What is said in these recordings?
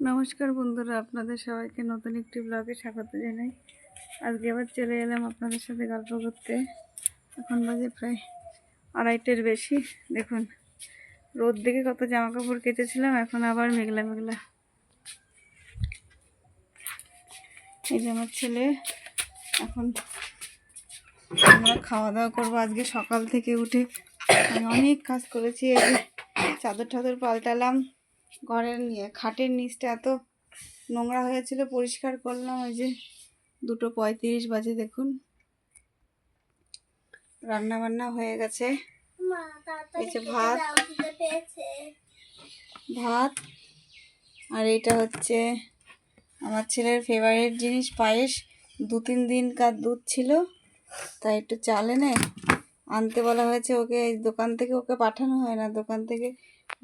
নমস্কার বন্ধুরা, আপনাদের সবাইকে নতুন একটি ব্লগে স্বাগত জানাই। আজকে আবার চলে এলাম আপনাদের সাথে গল্প করতে। এখন বাজে প্রায় আড়াইটের বেশি। দেখুন, রোদ দেখে কত জামা কাপড় কেটেছিলাম এখন আবার মেঘলা মেঘলা। এই যে আমার ছেলে, এখন আমরা খাওয়া দাওয়া করব। আজকে সকাল থেকে উঠে আমি অনেক কাজ করেছি, এই যে চাদর টাদর পাল্টালাম। ঘরের নিয়ে খাটের নিচটা এত নোংরা হয়েছিল পরিষ্কার করলাম ওই যে দুটো পঁয়ত্রিশ বাজে দেখুন। রান্না বান্না হয়ে গেছে। এই যে ভাত। ভাত আর এটা হচ্ছে আমার ছেলের ফেভারিট জিনিস পায়েস। দু তিন দিনকার দুধ ছিল তাই একটু চাল এনে আনতে বলা হয়েছে ওকে এই দোকান থেকে ওকে পাঠানো হয় না। দোকান থেকে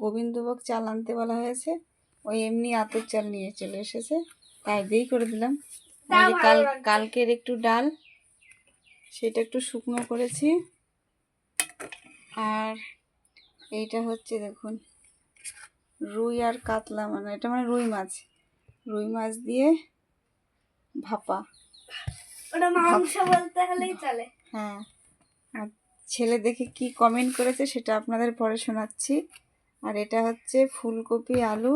গোবিন্দভোগ চাল আনতে বলা হয়েছে। ওই এমনি আতর চাল নিয়ে চলে এসেছে। তাই দিয়েই করে দিলাম। কাল কালকের একটু ডাল সেটা একটু শুকনো করেছি। আর এইটা হচ্ছে দেখুন রুই আর কাতলা মানে এটা মানে রুই মাছ। রুই মাছ দিয়ে ভাপা। ওটা মাংস বলতে হলেই চলে। হ্যাঁ আর ছেলে দেখে কি কমেন্ট করেছে সেটা আপনাদের পরে শোনাচ্ছি। আর এটা হচ্ছে ফুলকপি আলু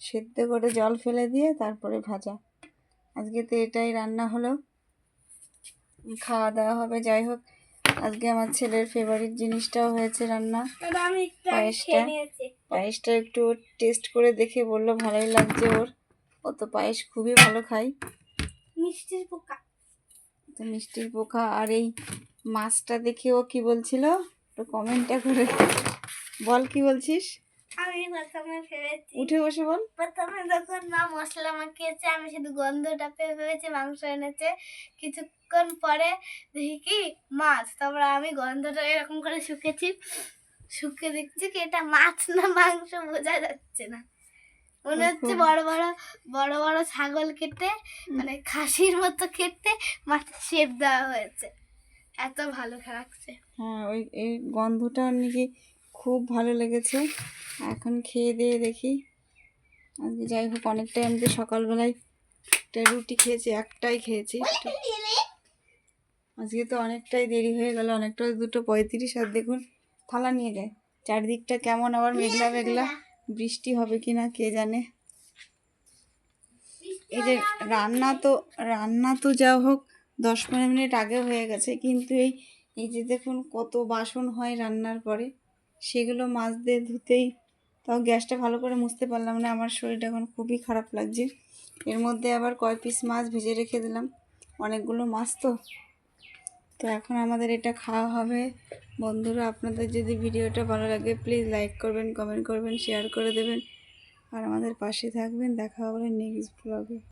সেদ্ধ করে জল ফেলে দিয়ে তারপরে ভাজা। আজকে তো এটাই রান্না হলো। খাওয়া দাওয়া হবে যাই হোক। আজকে আমার ছেলের ফেভারিট জিনিসটাও হয়েছে রান্না। পায়েসটা? পায়েসটা একটু টেস্ট করে দেখে বলল ভালোই লাগছে ওর। ও তো পায়েস খুবই ভালো খাই মিষ্টির পোকা। তো মিষ্টির পোকা। আর এই মাছটা দেখে ও কি বলছিল? একটু কমেন্টটা করে বল কি বলছিস? আমি প্রথমে ভেবেছি উঠে বসে বল। প্রথমে যখন মা মশলা মাখিয়েছে আমি শুধু গন্ধটা পেয়ে ভেবেছি মাংস এনেছে। কিছুক্ষণ পরে দেখি কি? মাছ। তারপর আমি গন্ধটা এরকম করে শুকেছি। শুকে দেখছি কি এটা মাছ না মাংস বোঝা যাচ্ছে না। মনে হচ্ছে বড় বড় বড় বড় ছাগল কেটে মানে খাসির মতো কেটে মাছ শেপ দেওয়া হয়েছে। এত ভালো লাগছে হ্যাঁ ওই, এই গন্ধটা নাকি খুব ভালো লেগেছে। এখন খেয়ে দিয়ে দেখি। আজকে যাই হোক, অনেকটাই আমি তো সকালবেলায় একটা রুটি খেয়েছি, একটাই খেয়েছি। আজকে তো অনেকটাই দেরি হয়ে গেল, অনেকটা দুটো পঁয়ত্রিশ আর দেখুন, থালা নিয়ে যায়। চারদিকটা কেমন আবার মেঘলা মেঘলা, বৃষ্টি হবে কি না কে জানে। এই যে রান্না তো রান্না তো যা হোক দশ পনেরো মিনিট আগে হয়ে গেছে। কিন্তু এই এই যে দেখুন কত বাসন হয় রান্নার পরে, সেগুলো মাছ দিয়ে ধুতেই তাও গ্যাসটা ভালো করে মুছতে পারলাম না। আমার শরীরটা এখন খুবই খারাপ লাগছে। এর মধ্যে আবার কয় পিস মাছ ভেজে রেখে দিলাম। অনেকগুলো মাছ তো। তো এখন আমাদের এটা খাওয়া হবে। বন্ধুরা, আপনাদের যদি ভিডিওটা ভালো লাগে প্লিজ লাইক করবেন কমেন্ট করবেন শেয়ার করে দেবেন। আর আমাদের পাশে থাকবেন। দেখা হবে নেক্সট ব্লগে